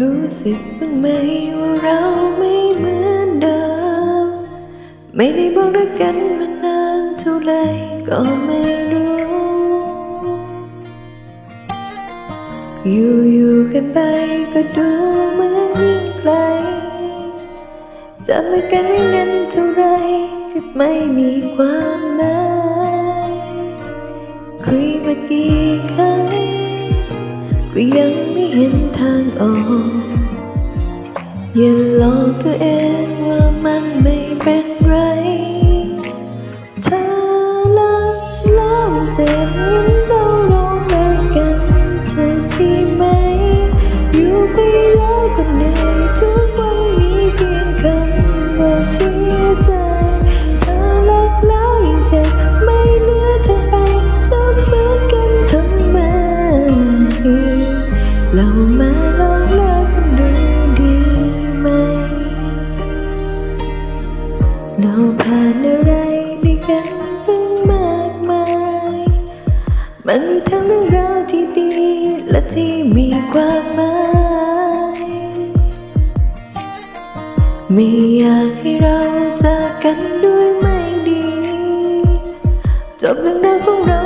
รู้สึกบ้างไหมว่าเราไม่เหมือนเดิม ไม่ได้บอกรักกันมานานเท่าไรก็ไม่รู้อยู่อยู่กันไปก็ดูเหมือนยิ่งไกลจะไม่กันไม่นานเท่าไรก็ไม่มีความหมายคุยมากี่ครั้งก็ยัง ไม่เห็นทา เรามาลองเลิกกันดูดีไหม เราผ่านอะไรด้วยกันตั้งมากมาย มันมีทั้งเรื่องราวที่ดี และที่มีความหมาย ไม่อยากให้เราจากกันด้วยไม่ดี จบเรื่องราวของเรา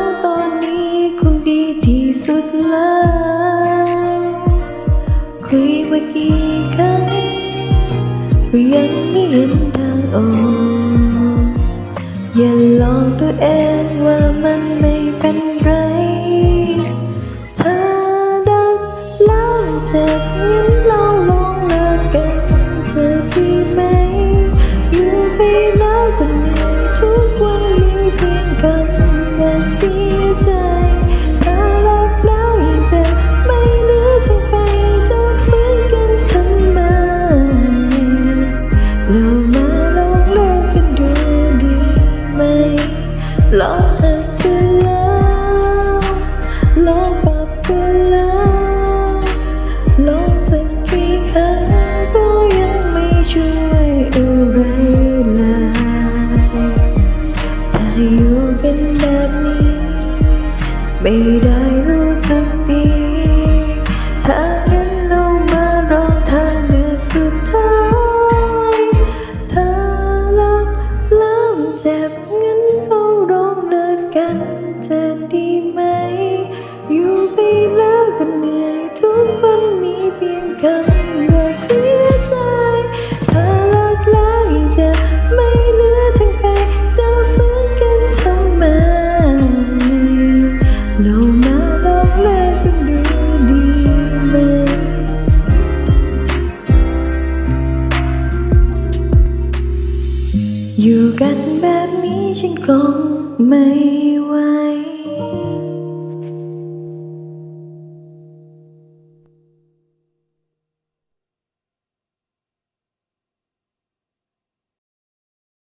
ทางออกอ ไม่ได้รู้สึกดีถ้างั้นเรามารองทางเดือกสุดท้ายถ้ารักแล้วเจ็บงั้นเราลองเลิกกันจะดีไหม กันแบบนี้ฉันคงไม่ไหว